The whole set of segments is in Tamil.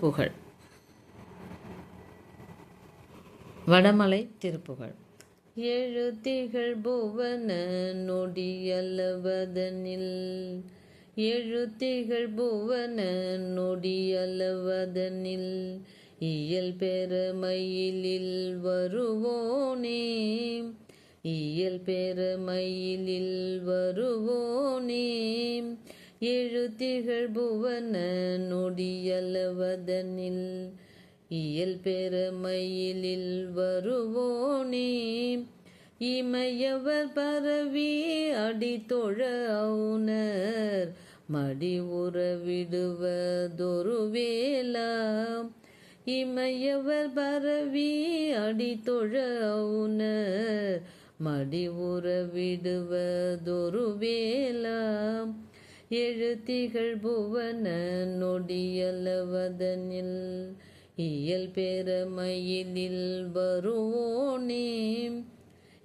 புகழ் வடமலை திருப்புகழ் ஏழு திகழ் புவன நொடியல்லவதனில் ஏழு திகழ் புவன நொடியல்லவதனில் இயல் பெருமையிலில் வருவோனே. இயல் பெருமையிலில் வருவோனே. ஏழு திகழ் புவன நொடியல்லவதனில் இயல் பெருமையிலில் வருவோனே. இமையவர் பரவி அடித்தொழ அவுனர் மடி உறவிடுவதொரு வேலா இமையவர் பரவி அடித்தொழ அவுனர் மடி உறவிடுவதொரு வேலா எழுத்திகள் புவன நொடியலவதனில் இயல் பெருமயிலில் வருவோனே.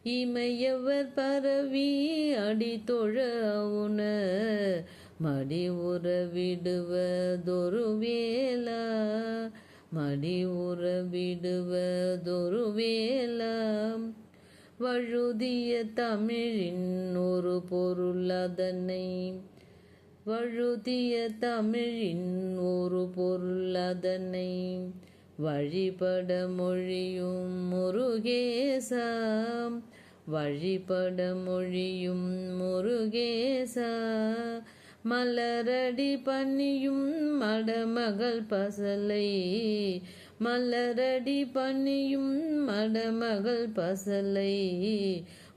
இமையவர் பரவி அடித்தொழ உண மடி உறவிடுவதொரு வேலா மடி உறவிடுவதொரு வேலா வழுதிய தமிழின் ஒரு பொருள் அதனை வழுதிய தமிழின் ஒரு பொருள் அதனை வழிபட மொழியும் முருகேசா. வழிபட மொழியும் முருகேசா. மலரடி பணியும் மடமகள் பசலை. மலரடி பணியும் மடமகள் பசலை.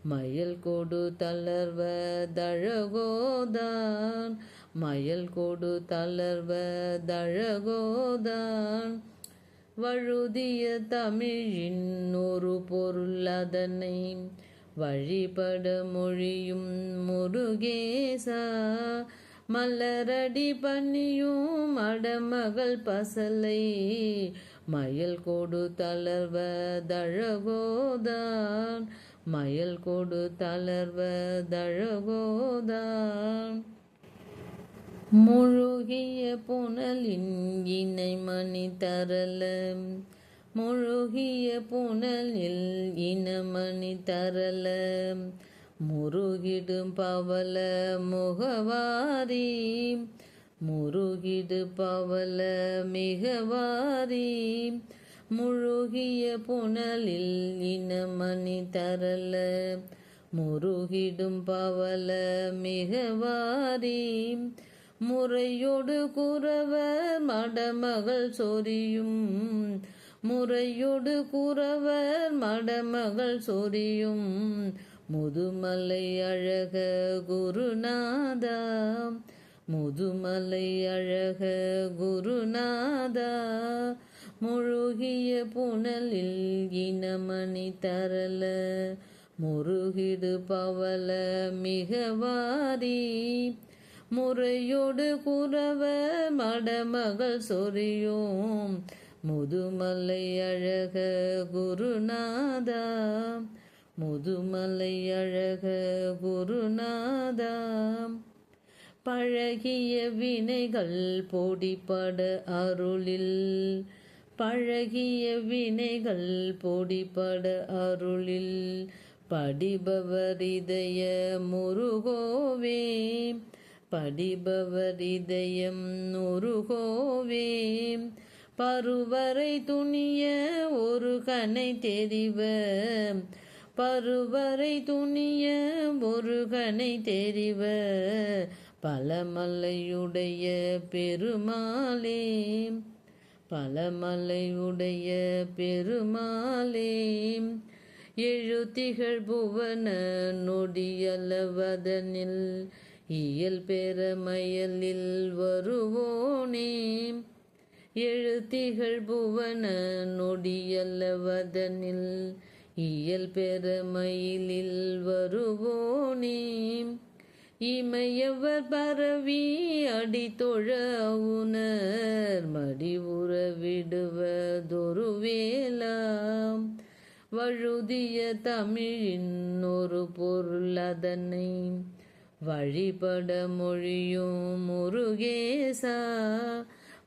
மயில் கொடு தளர்வதழகோதான். மயில் கொடு தளர்வதழகோதான். வழுதிய தமிழின் ஒரு பொருள் அதனை வழிபட மொழியும் முருகேசா. மலரடி பண்ணியும் அடமகள் பசலை மயில் கொடு தளர்வதழகோதான். மயல் கொடு தளர்வதழகோதான் முழுகிய புனலின் இணை மணி தரல. முழுகிய புனலில் இனமணி தரல. முருகிடும் பவல முகவாரி. முருகிடு பவல மிகவாரி. முழுகிய புனலில் இனமணி தரல முருகிடும் பவல மிகவாரி. முறையோடு குறவர் மடமகள் சொரியும் முறையோடு குறவர் மடமகள் சொரியும். முதுமலை அழக குருநாதா முதுமலை அழக குருநாதா. முழுகிய புனலில் இனமணி தரல. முருகிடு பவல மிகவாரி. முறையோடு குறவ மடமகள் சொரியும். முதுமலை அழக குருநாதா. முதுமலை அழக குருநாதா. பழகிய வினைகள் பொடிப்பட அருளில். பழகிய வினைகள் பொடிப்பட அருளில் படிபவர் இதய முருகோவே. படிபவர் இதயம் நுருகோவே பருவரை துணிய ஒரு கனை தெரிவ. பருவரை துணிய ஒரு கனை தெரிவ. பலமலையுடைய பெருமாளே. பலமலையுடைய பெருமாளே எழுத்திகள் புவன நொடியலவதனில் இயல் பெறமயலில் வருவோனே. எழுத்திகள் புவன நொடியல்லவதனில் இயல் பெறமயிலில் வருவோனே. இமையவர் பரவி அடி தொழ உணர் மடி உறவிடுவதொரு வேலாம் வழுதிய தமிழின் ஒரு பொருள் அதனை வழிபட மொழியும் முருகேசா.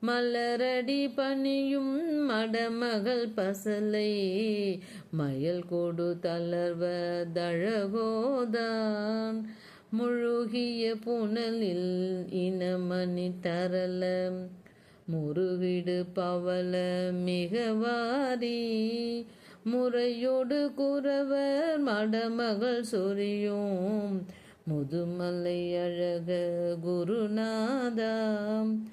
மலரடி பணியும் மடமகள் பசலை மயல் கொடு தளர்வதழகோதான். முழுகிய புனலில் இனமணி தரல. முருகிடு பவள மிகவாரி. முறையோடு குறவர் மடமகள் சொரியும். முதுமலை அழக குருநாதாம்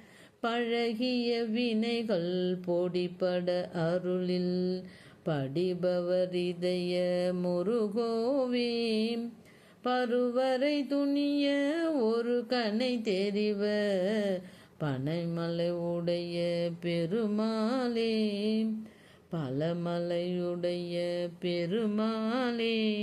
பழகிய வினைகள் பொடிபட அருளில். படிபவர் இதய முருகோவே. பருவரை துணிய ஒரு கனை தெரிவ பனைமலை உடைய பெருமாளே. பலமலையுடைய பெருமாளே.